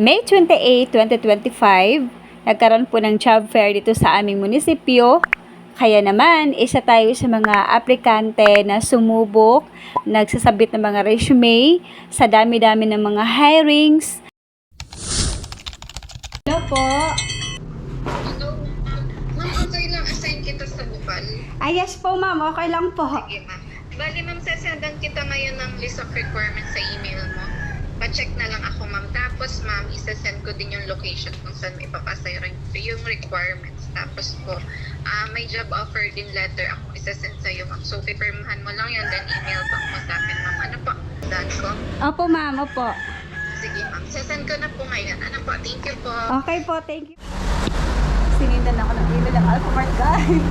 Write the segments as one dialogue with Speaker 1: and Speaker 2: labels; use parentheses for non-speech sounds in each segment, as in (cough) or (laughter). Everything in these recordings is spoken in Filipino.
Speaker 1: May 28, 2025, nagkaroon po ng job fair dito sa aming munisipyo. Kaya naman, isa tayo sa mga aplikante na sumubok, nagsasabit ng mga resume, sa dami-dami ng mga hirings. Hello po.
Speaker 2: Hello, ma'am. Okay lang assign kita sa Bukal.
Speaker 1: Ay, yes po ma'am. Okay lang po.
Speaker 2: Sige, ma'am. Bali, ma'am, sasendan kita ngayon ng list of requirements sa email mo. Pa-check na lang ako, ma'am. Tapos, ma'am, isasend ko din yung location kung saan may papasa yung, yung requirements. Tapos po, ah, may job offer din letter ako isasend sa'yo, ma'am. So, pipirmahan mo lang yun, then email back mo sa akin, ma'am. Ano po? Done ko?
Speaker 1: Opo ma'am, opo.
Speaker 2: Sige, ma'am. Sasend ko na po ngayon. Ano po? Thank you po.
Speaker 1: Okay po, thank you. Sinindan ako ng email ng Alphamart guys.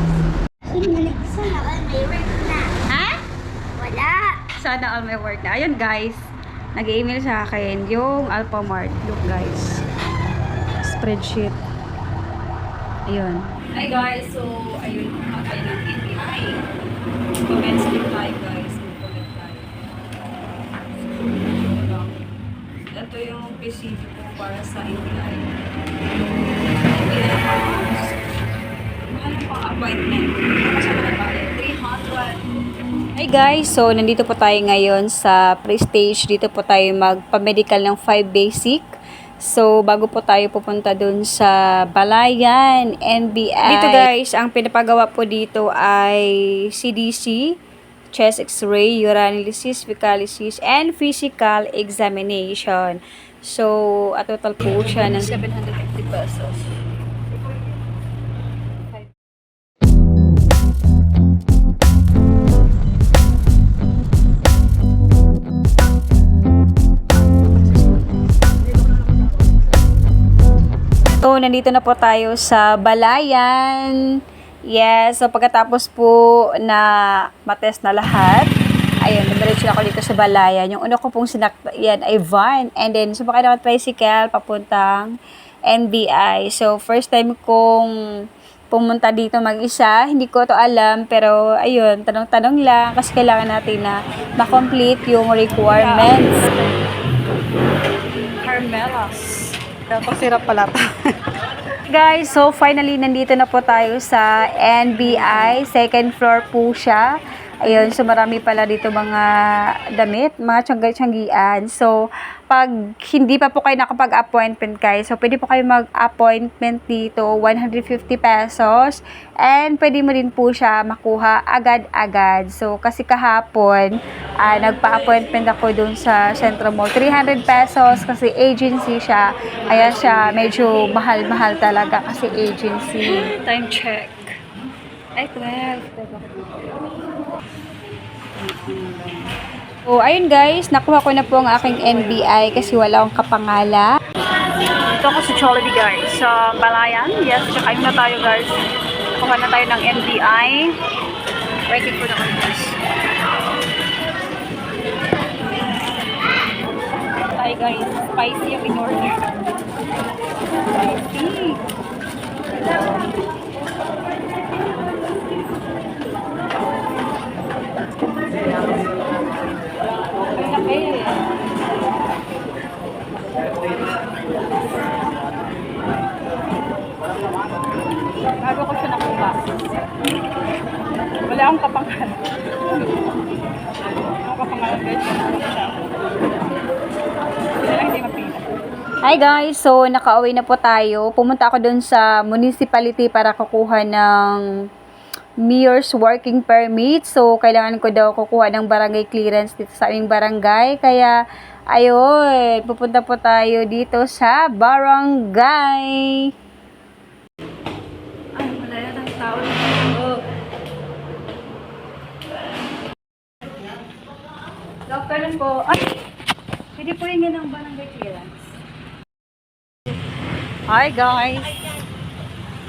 Speaker 3: Sana all may work na.
Speaker 1: Ha?
Speaker 3: Wala.
Speaker 1: Sana all my work na. Ayun guys, nag-email sa akin yung Alphamart. Look guys. Spreadsheet. Ayun. Hi guys, so ayun tayo ng NBI. Comments din tayo guys. Mag-comment tayo. Ito yung specific ko para sa NBI. Mahal ang pang-appointment. Kasama na tayo. 300. Hi guys, so nandito po tayo ngayon sa pre-stage. Dito po tayo magpa-medical ng 5 basic. So, bago po tayo pupunta dun sa Balayan, NBI. Dito guys, ang pinapagawa po dito ay CDC, chest x-ray, urinalysis, fecalysis, and physical examination. So, a total po siya ng 750 pesos. Nandito na po tayo sa Balayan. Yes, so pagkatapos po na matest na lahat, ayun, dumiretso ako dito sa Balayan. Yung una ko pong sinakyan ay van. And then, sumakay na ako tricycle papuntang NBI. So, first time kong pumunta dito mag-isa. Hindi ko to alam, pero ayun, tanong-tanong lang kasi kailangan natin na ma-complete yung requirements. Carmelas. Pero sirap pala (laughs) Guys, so finally nandito na po tayo sa NBI. Second floor po siya. Ayun, so marami pala dito mga damit, mga tiyangga-tiyanggian. So, pag hindi pa po kayo nakapag-appointment guys, so pwede po kayo mag-appointment dito, 150 pesos. And pwede mo din po siya makuha agad-agad. So, kasi kahapon, ah, nagpa-appointment ako dun sa Centro Mall. 300 pesos kasi agency siya. Ayan siya, medyo mahal-mahal talaga kasi agency. Time check. Ay, 12. So, ayun guys, nakuha ko na po ang aking NBI kasi wala akong kapangala. Ito ako sa Jollibee guys, sa Balayan. Yes, tsaka na tayo guys. Nakuha na tayo ng NBI. Waiting ko naman guys. Tayo guys, spicy yung in-order. Hi guys! So, nakauwi na po tayo. Pumunta ako dun sa municipality para kukuha ng mayor's working permit. So, kailangan ko daw kukuha ng barangay clearance dito sa aming barangay. Kaya, ayun, pupunta po tayo dito sa barangay. Ay, wala tayong tao dito. Doctor po. Ay, pwede po yung ng barangay clearance. Hi guys!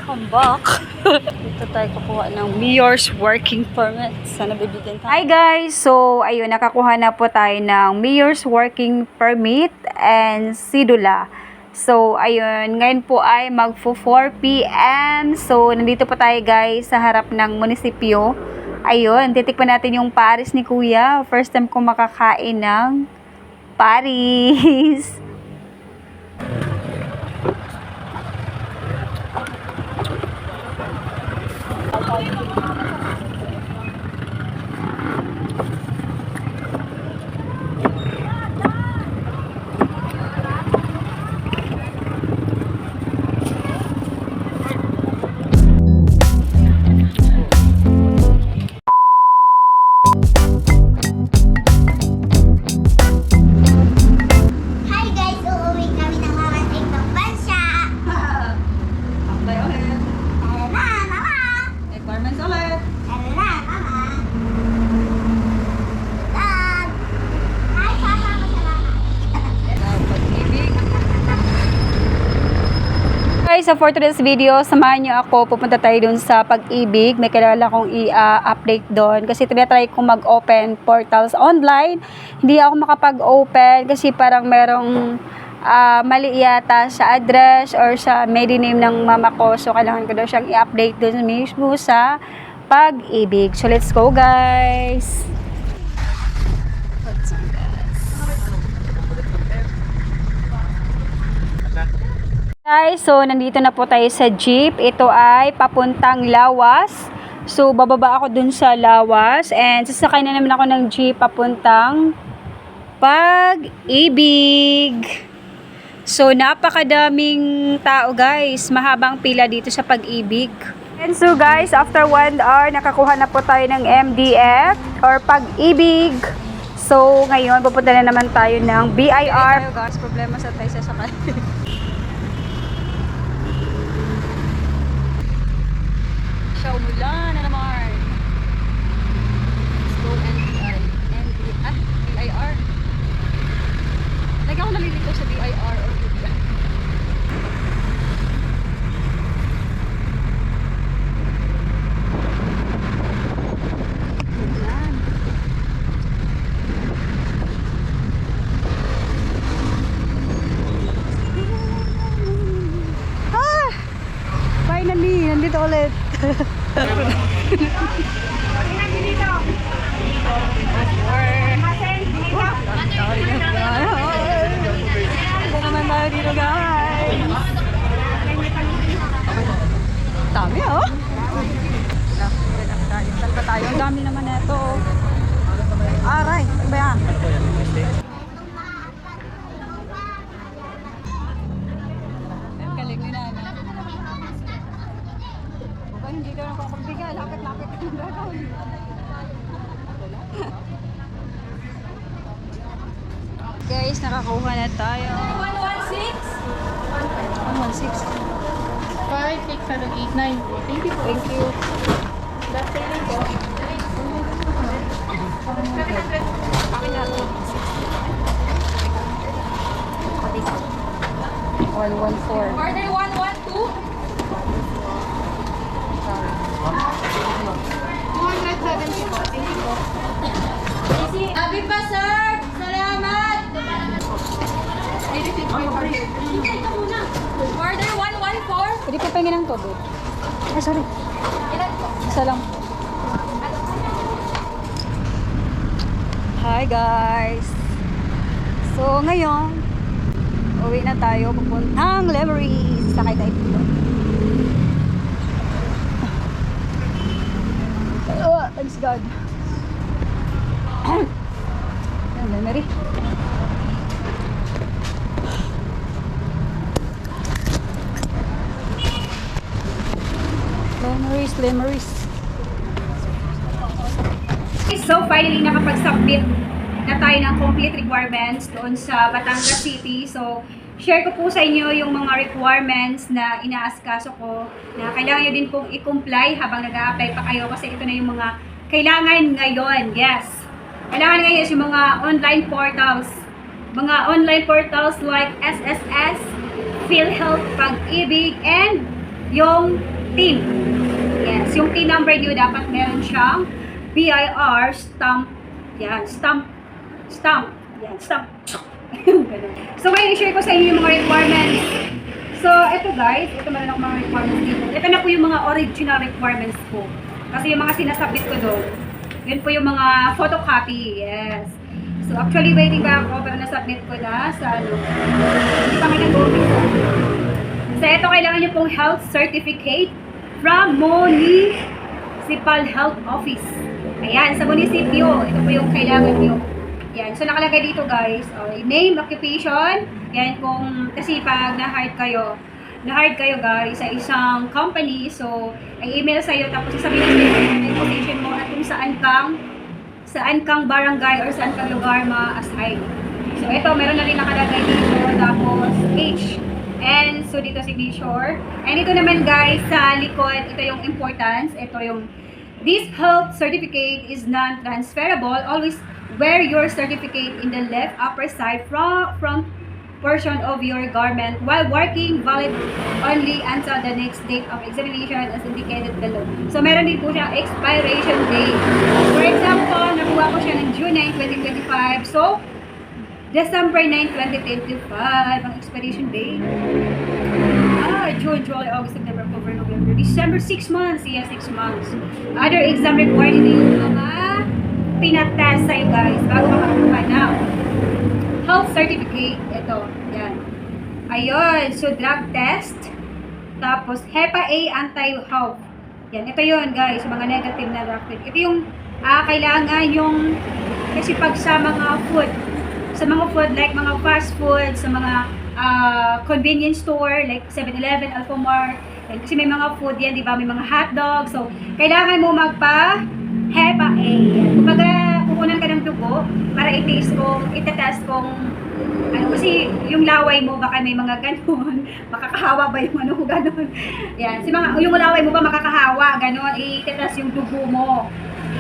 Speaker 1: Come back! (laughs) Dito tayo kukuha ng Mayor's Working Permit. Sana bibigyan tayo. Hi guys! So, ayun, nakakuha na po tayo ng Mayor's Working Permit and Sidula. So, ayun, ngayon po ay magfo 4 p.m. So, nandito po tayo guys sa harap ng munisipyo. Ayun, titikman natin yung Paris ni Kuya. First time ko makakain ng Paris. (laughs) Thank you. So for today's video, samahan niyo ako. Pupunta tayo dun sa pag-ibig. May kailangan akong i-update doon. Kasi tinatry kong mag-open portals online. Hindi ako makapag-open kasi parang merong ah, mali yata sa address or sa maiden name ng mama ko. So, kailangan ko daw siyang i-update doon mismo sa pag-ibig. So, let's go guys! Let's go guys. So nandito na po tayo sa jeep. Ito ay papuntang Lawas. So, bababa ako dun sa Lawas and sasakay na naman ako ng jeep papuntang Pag-ibig. So, napakadaming tao guys. Mahabang pila dito sa Pag-ibig. And so guys, after 1 hour, nakakuha na po tayo ng MDF or Pag-ibig. So, ngayon, pupunta na naman tayo ng BIR. guys, problema sa tayo sa sakay. (laughs) umulan na naman. Go NBI. NBI. Ah, BIR. Lagi ako nalilito sa BIR or BIR. Yan. Ah! Finally, nandito ulit. Ito naman tayo dito guys. Dami oh. Saan pa tayo? Ang dami naman ito. Aray, ano ba yan? Ang galing ni Nana. Mukhang hindi daw nakakabigay. Lapit-lapit yung gagawin. Guys, nakakuha na tayo. 116? 116.
Speaker 4: 5, 6, 7, 8, 9. Thank you.
Speaker 1: Thank you.
Speaker 4: That's it.
Speaker 1: Akin na ito. 114.
Speaker 4: Order 112. 270 po. Thank you po.
Speaker 1: Abi pa, sir! Salamat!
Speaker 4: Po order.
Speaker 1: Order 114. Pwede pa pahingin ng tubig. Ay, sorry.
Speaker 4: Ilan po?
Speaker 1: Isa lang. Hi guys! So ngayon, uwi na tayo papuntang Lemery. Sakay tayo dito. Oh, thanks God. Yan, Lemery. Lemeries, Lemeries. So finally nakapag-submit na tayo ng complete requirements doon sa Batangas City. So share ko po sa inyo yung mga requirements na inaasikaso ko na kailangan nyo din pong i-comply habang nag-a-apply pa kayo kasi ito na yung mga kailangan ngayon. Yes. Kailangan ngayon yung mga online portals. Mga online portals like SSS, PhilHealth, Pag-ibig, and yung team. Yes, yung T number nyo dapat meron siyang BIR stamp. Yan, stamp. Stamp. Yan, stamp. (laughs) So, ngayon, i-share ko sa inyo yung mga requirements. So, ito guys, ito meron akong mga requirements dito. Ito na po yung mga original requirements ko. Kasi yung mga sinasabit ko doon, yun po yung mga photocopy. Yes. So, actually, waiting pa ako, pero nasubmit ko na sa ano. Hindi pa So, ito kailangan nyo pong health certificate from Municipal Health Office. Ayan, sa munisipyo. Ito po yung kailangan nyo. Yan. So, nakalagay dito guys, oh, name, occupation. Yan kung, kasi pag na-hire kayo, na-hire kayo guys sa isang company. So, ay email sa'yo, tapos sasabihin sa'yo yung position mo at kung saan kang saan kang barangay or saan kang lugar ma-assign. So, ito, meron na rin nakalagay dito. Tapos, age. And, so, dito signature. And ito naman, guys, sa likod, ito yung importance. Ito yung, this health certificate is non-transferable. Always wear your certificate in the left upper side front, front portion of your garment while working valid only until the next date of examination as indicated below. So, meron din po siyang expiration date. For example, nakuha ko siya ng June 9, 2025. So, December 9, 2025 ang expiration date. Ah, June, July, August, September, October, November, December, 6 months. Yes, 6 months. Other exam required din yung mga pinatest sa'yo guys bago makakuha ng health certificate. Ito, yan. Ayun, so drug test. Tapos, HEPA A anti-health. Yan, ito yun guys, mga negative na drug test. Ito yung ah, kailangan yung, kasi pag sa mga food, sa mga food like mga fast food, sa mga ah, convenience store like 7-Eleven, Alfamart, yan, kasi may mga food yan, di ba? May mga hotdog. So, kailangan mo magpa HEPA A. Yan. Kumbaga, kukunan ka ng dugo para i-taste kung, itetest kung ano kasi yung laway mo baka may mga ganun (laughs) makakahawa ba yung ano ganun yan si mga yung laway mo ba makakahawa ganun i-test yung dugo mo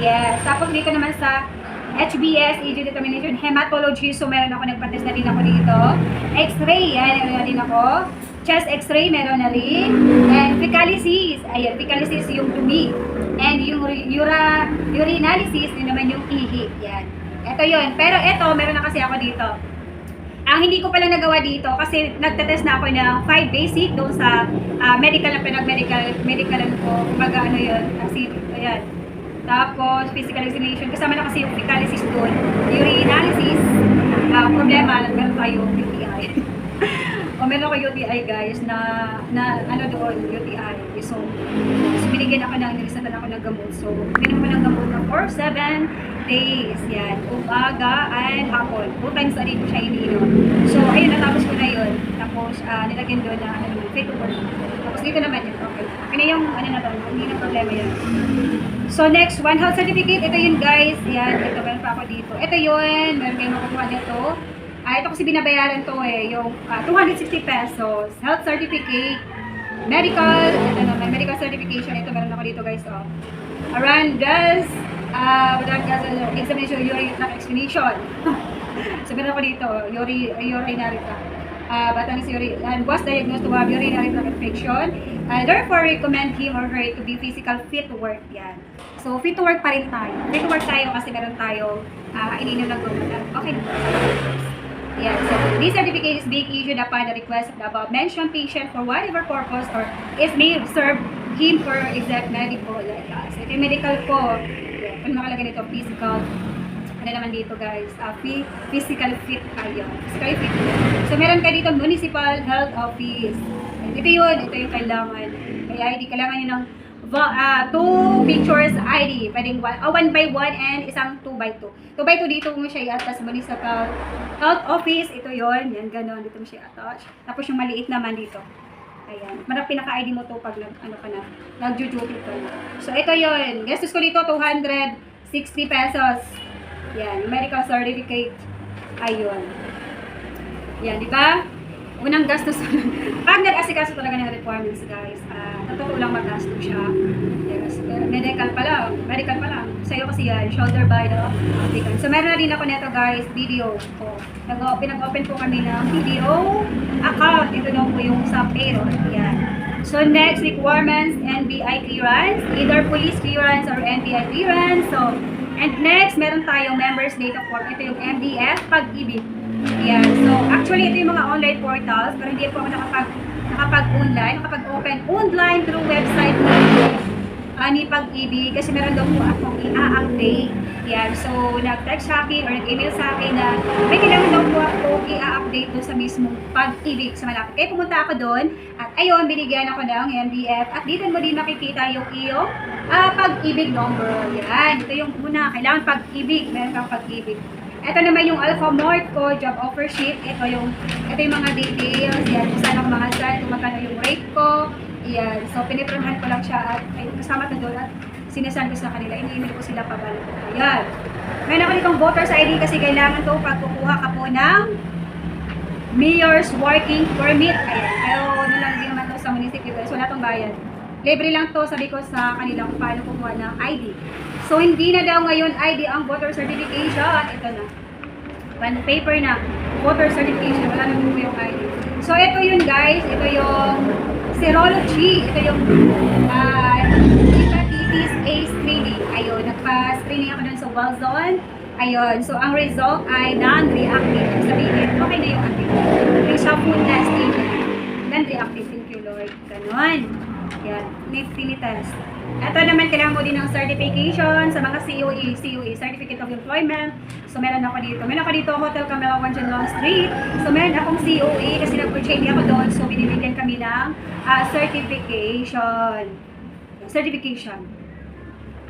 Speaker 1: yes tapos dito naman sa HBS, age determination, hematology. So, meron ako, nagpa-test na din ako dito. X-ray, yan, meron na din ako. Chest x-ray, meron na rin. And fecalysis, ayan, fecalysis yung dumi. And yung ura, urinalysis, yun naman yung ihi. Yan. Ito yun. Pero ito, meron na kasi ako dito. Ang hindi ko pala nagawa dito kasi nagtetest na ako ng 5 basic doon sa ah, medical na pinag-medical medicalan ko. Kumbaga ano yun, kasi ayan. Tapos physical examination, kasama na kasi yung fecalysis doon. Urinalysis, ah, problema, meron tayo UTI. O meron ako UTI guys na, na ano doon, UTI. So, so binigyan ako ng, nilisatan ako ng gamot. So, ko ng gamot na for 7 days. Yan, umaga and hapon. Two times a day ko siya iniinom. So, ayun, natapos ko na yun. Tapos, ah, nilagyan doon na, ano, fit to work. Tapos dito naman yun, okay. Okay na yung, ano na to, hindi na problema yun. So, next, one health certificate. Ito yun, guys. Yan, ito, meron pa ako dito. Ito yun, meron kayong makukuha nito. Ah, ito kasi binabayaran to eh, yung ah, 260 pesos. Health certificate, medical, ito naman, medical certification. Ito, meron ako dito, guys, oh. Arandas, ah, uh, ano, examination, urine tract explanation. (laughs) so, meron ako dito, uri, urinary tract. Uh, Batanes uri, and was diagnosed to have urinary tract infection. Uh, therefore, recommend him or her to be physical fit to work. Yan. So, fit to work pa rin tayo. Fit to work tayo kasi meron tayo uh, ininom ng gamot. Okay. So, this certificate is being issued upon the request of the above mentioned patient for whatever purpose or is may serve him for exact medical. Uh, so, ito medical ko. Yan. Kung nakalagay nito, physical ano naman dito guys, uh, phy- physical fit kayo. Physical fit. So meron ka dito municipal health office. And ito yun, ito yung kailangan. May ID, kailangan nyo ng ah, two pictures ID. Pwedeng one, ah, one by one and isang two by two. Two by two dito mo siya i-attach municipal health office. Ito yon yan, ganon. Dito mo siya i-attach. Tapos yung maliit naman dito. Ayan. Marang pinaka-ID mo to pag nag, ano ka na, nag-duty ka. So, ito yon Gastos ko dito, 260 pesos. Yan, medical certificate. Ayun. Yan, di ba? Unang gastos. (laughs) Pag nag-asikaso talaga ng requirements, guys, uh, totoo lang magastos siya. Yes, eh, medical pa lang. Medical pa. Sa'yo kasi yan, shoulder by the applicant. So, meron na din ako neto, guys, video ko. Nag- Pinag-open po kami ng video account. Ito daw po yung sa payroll. Yan. So, next, requirements, NBI clearance. Either police clearance or NBI clearance. So, and next, meron tayong members data form. Ito yung MDF, pag-ibig. Yan. So, actually, ito yung mga online portals, pero hindi po ako nakapag, nakapag-online, nakapag-open online through website mo. Ani pag-ibig, kasi meron daw po akong i-update. Yan. So, nag-text sa akin or nag-email sa akin na may kailangan daw po ako i-update doon sa mismong pag-ibig sa malapit. Kaya pumunta ako doon at ayun, binigyan ako ng MDF at dito mo din makikita yung iyong ah, pag-ibig number. Yan. Ito yung una. Kailangan pag-ibig. Meron kang pag-ibig. Ito naman yung Alpha Mart ko, job offer sheet. Ito yung, ito yung mga details. Yan, kung saan ako mahasal, kung magkano yung rate ko. Yan. So, pinipirmahan ko lang siya at ay, kasama na doon at sinasabi ko sa kanila. Ini-email ko sila pabalik. Ayan. Meron ako ditong voter's ID kasi kailangan to pag kukuha ka po ng mayor's working permit. Ayan. Pero ano lang din naman to sa municipal. So, wala tong bayad. Libre lang to, sabi ko sa kanila kung paano kumuha ng ID. So, hindi na daw ngayon ID ang voter certification. Ito na. One paper na voter certification, wala na yung ID. So, ito yun guys, ito yung serology, ito yung uh, hepatitis A screening. Ayun, nagpa-screening ako dun sa Walzone. Ayun, so ang result ay non-reactive. Sabihin, okay na yung ating reshuffle testing. Non-reactive, thank you Lord. Ganon. Yan, nifty test. Ito naman, kailangan mo din ng certification sa mga COE, COE, Certificate of Employment. So, meron ako dito. Meron ako dito, Hotel Camela One Long Street. So, meron akong COE kasi nag-purchase ako doon. So, binibigyan kami ng ah, certification. Certification.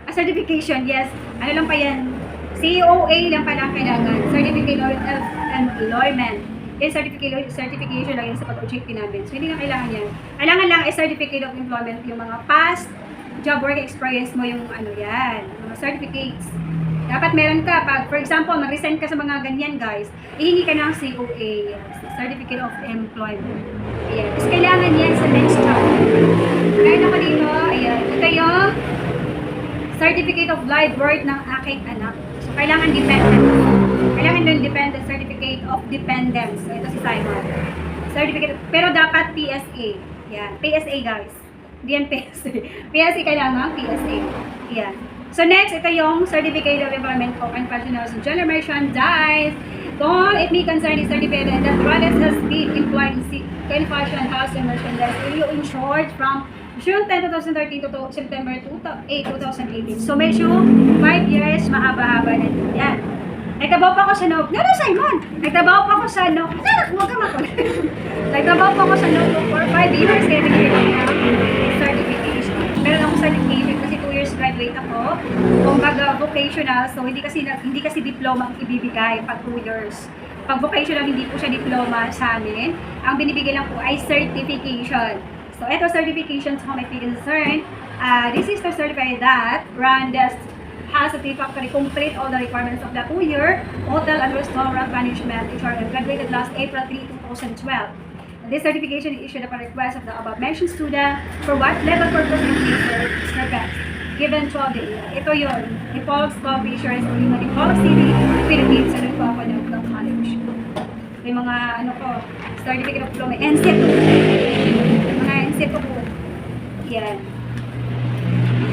Speaker 1: Ah, certification, yes. Ano lang pa yan? COA lang pala ang kailangan. Certificate of Employment. Yung certificate, certification lang yan sa pag-object namin. So, hindi na kailangan yan. Kailangan lang ay certificate of employment yung mga past job work experience mo yung ano yan, mga certificates. Dapat meron ka. Pag, for example, mag-resign ka sa mga ganyan, guys, ihingi ka ng COA, Certificate of Employment. Ayan. Tapos kailangan yan sa next job. Meron ako dito, ayan. Ito yung Certificate of Live Birth ng aking anak. So, kailangan dependent. Kailangan yung dependent certificate of dependence. Ito si Simon. Certificate, pero dapat PSA. Yan, PSA guys. Hindi yan PSA. (laughs) PSA kailangan, PSA. Yan. So next, ito yung Certificate of Employment of Professionals General Merchandise. Kung it may concern is certificated that Rades has been employed in fashion, house, and merchandise. You in short from June 10, 2013 to September 2, 8, 2018. So medyo 5 years, mahaba-haba na yan. Nagtrabaho pa ako sa Nook. No, no, Simon! Nagtrabaho pa ako sa Nook. Anak, huwag ka makulit. (laughs) Nagtrabaho pa ako sa Nook for 5 years. Kaya ako ng certification. Meron akong certification kasi 2 years graduate ako. Kumbaga, vocational. So, hindi kasi, na- hindi kasi diploma ang ibibigay pag 2 years. Pag vocational, hindi po siya diploma sa amin. Ang binibigay lang po ay certification. So, ito certification sa may concern. Uh, this is to certify that Brandes has satisfactorily complete all the requirements of the two-year hotel and restaurant management HR and graduated last April 3, 2012. And this certification is issued upon request of the above-mentioned student for what level purpose and research purpose given to the ito yun, Default Coffee Insurance o yung Default City, Philippines, po ako ng ng college. May mga ano ko, certificate of diploma, NCET. Mga NCET ko po. Yan.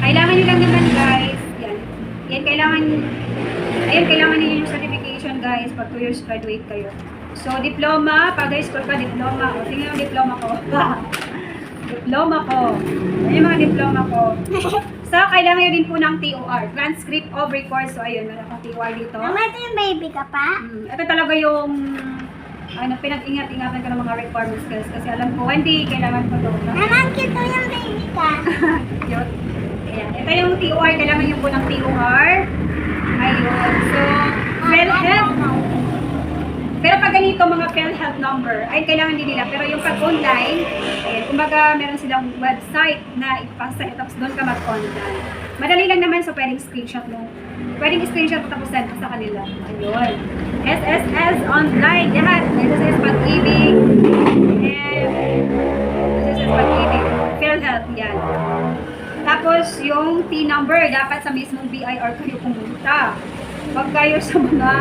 Speaker 1: Kailangan nyo lang naman guys, yan. Yan, kailangan, ayun, kailangan niyo yung certification guys pag 2 years graduate kayo. So, diploma, pag high school ka, diploma. O, tingnan yung diploma ko. (laughs) diploma ko. Ayun yung mga diploma ko. (laughs) So, kailangan nyo din po ng TOR, transcript of records. So, ayun, meron akong TOR dito.
Speaker 3: Mama, ito yung baby ka pa?
Speaker 1: Mm, ito talaga yung ano, pinag-ingat-ingatan ko ng mga requirements guys. Kasi alam ko, hindi, kailangan ko to.
Speaker 3: Ang cute yung baby ka. (laughs)
Speaker 1: Yun. Ayan. Ito yung TOR, kailangan yung po ng TOR. Ayun. So, PhilHealth. Pero pag ganito mga PhilHealth number, ay kailangan din nila. Pero yung pag online, ayan, kumbaga meron silang website na ipasa, tapos doon ka mag-online. Madali lang naman, so pwedeng screenshot mo. Pwedeng screenshot mo tapos send sa kanila. Ayun. SSS online. Lahat. SSS pag-ibig. And SSS pag-ibig. PhilHealth. Yan. Tapos, yung T-number, dapat sa mismong BIR kayo pumunta. Huwag kayo sa mga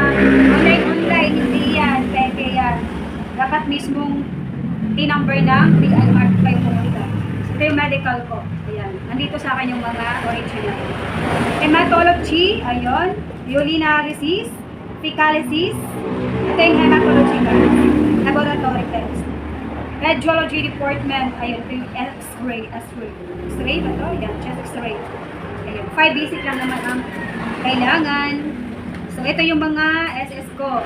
Speaker 1: online-online, hindi yan, pwede yan. Dapat mismong T-number ng BIR kayo pumunta. So, ito yung medical ko. Ayan. Nandito sa akin yung mga original. Hematology, ayun. Urinalysis, fecalysis. Ito yung hematology guys. Laboratory test. Radiology department, ayun, X-ray, X-ray. X-ray ba ito? Yan, chest X-ray. Ayun, five basic lang naman ang kailangan. So, ito yung mga SS ko.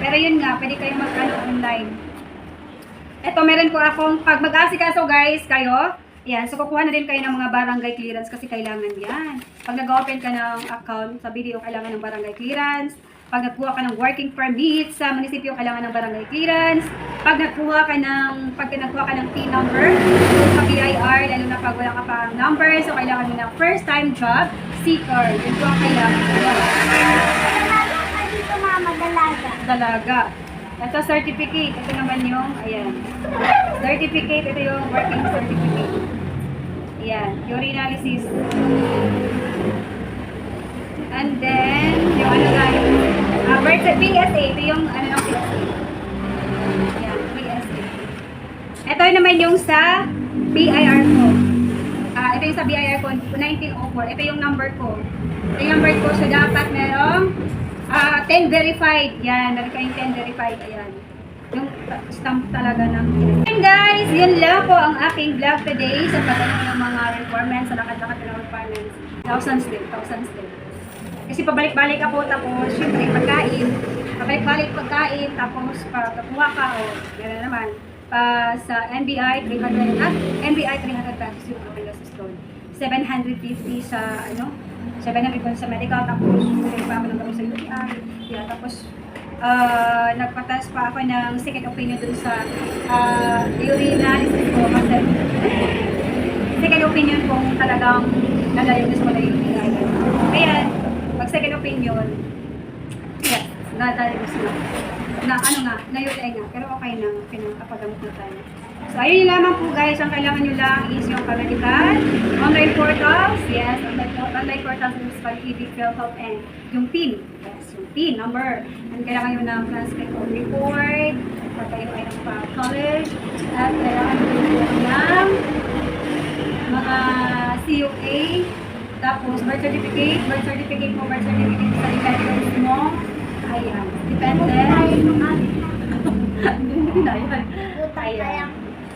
Speaker 1: Pero yun nga, pwede kayong mag-ano online. Ito, meron ko akong, pag mag-asikaso guys, kayo, yan, so kukuha na din kayo ng mga barangay clearance kasi kailangan yan. Pag nag-open ka ng account sa video, kailangan ng barangay clearance. Pag nagkuha ka ng working permit sa munisipyo, kailangan ng barangay clearance. Pag nagkuha ka ng, pag nagkuha ka ng T number sa BIR, lalo na pag wala ka pa number, so kailangan mo ng first time job seeker. Yun po ang kailangan.
Speaker 3: Dalaga ka dito, mama, dalaga.
Speaker 1: Dalaga. Ito certificate. Ito naman yung, ayan. Certificate. Ito yung working certificate. Ayan. Urinalysis. And then, yung ano guys, Ah, birth cert- PSA. Ito yung ano ng PSA. Yan, PSA. Ito naman yung sa BIR ko. Ah, ito yung sa BIR ko, 1904. Ito yung number ko. Ito yung number ko. So, dapat merong ah 10 verified. Yan, meron kayong 10 verified. Ayan. Yung stamp talaga ng And guys, yun lang po ang aking vlog today sa pagdating ng mga requirements, sa lakad-lakad ng requirements. Thousands din, thousands din. Kasi pabalik-balik ako, tapos syempre pagkain. Pabalik-balik pagkain, tapos pagkakuha ka, o gano'n naman. Pa, sa NBI, 300, at NBI 300 pesos yung aking gastos doon. 750 sa, ano, 700 doon sa medical, tapos pagkain pa ako ng gamot sa UTI. Yeah, tapos uh, nagpatas pa ako ng second opinion dun sa uh, urinalysis ko kasi second opinion kung talagang ko na yung UTI. Kaya, pag second opinion, yes, nagayos na. Na ano nga, na UTI nga, pero okay na, pinakapagamot na tayo. So, ayun lamang po guys, ang kailangan nyo lang is yung kalalitan, online portals, yes, online, online portals ng Pag-ibig, Help, and yung PIN, yes, yung PIN number. And kailangan nyo ng transcript of report, pag kayo ay nagpa-college, at kailangan nyo ng mga COA, tapos birth certificate, birth certificate mo, birth certificate sa dependents mo, ayan, dependent, Ayan.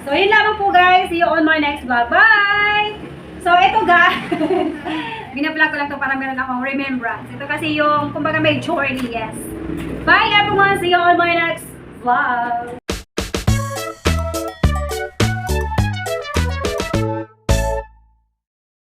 Speaker 1: So, yun lamang po guys. See you on my next vlog. Bye! So, ito guys. (laughs) Binablog ko lang to para meron akong remembrance. Ito kasi yung, kumbaga may journey, yes. Bye everyone! See you on my next vlog.